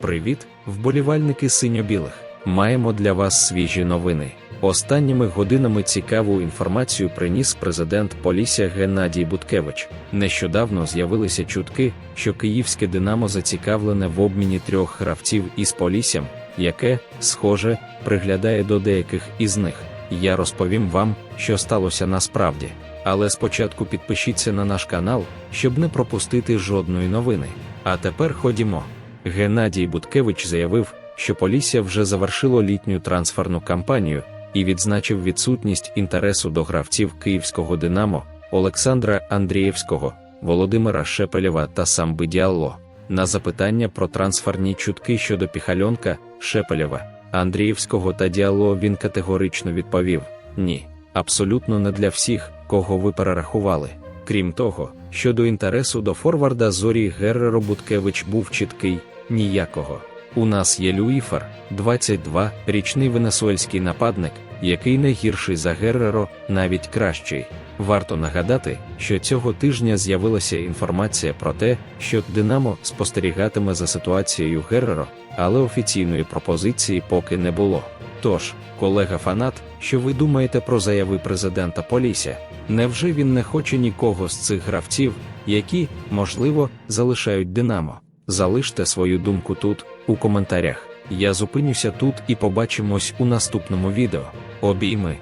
Привіт, вболівальники синьо-білих. Маємо для вас свіжі новини. Останніми годинами цікаву інформацію приніс президент Полісся Геннадій Буткевич. Нещодавно з'явилися чутки, що київське Динамо зацікавлене в обміні трьох гравців із Поліссям, яке, схоже, приглядає до деяких із них. Я розповім вам, що сталося насправді. Але спочатку підпишіться на наш канал, щоб не пропустити жодної новини. А тепер ходімо. Геннадій Буткевич заявив, що Полісся вже завершило літню трансферну кампанію і відзначив відсутність інтересу до гравців київського Динамо Олександра Андрієвського, Володимира Шепелєва та Самби Діалло. На запитання про трансферні чутки щодо Піхальонка, Шепелєва, Андрієвського та Діалло він категорично відповів: ні, абсолютно не для всіх, кого ви перерахували. Крім того, щодо інтересу до форварда Зорі Герреро Буткевич був чіткий ніякого. У нас є Люїфер, 22, річний венесуельський нападник, який не гірший за Герреро, навіть кращий. Варто нагадати, що цього тижня з'явилася інформація про те, що Динамо спостерігатиме за ситуацією Герреро, але офіційної пропозиції поки не було. Тож, колега фанат, що ви думаєте про заяви президента Полісся? Невже він не хоче нікого з цих гравців, які, можливо, залишають Динамо? Залиште свою думку тут, у коментарях. Я зупинюся тут і побачимось у наступному відео. Обійми!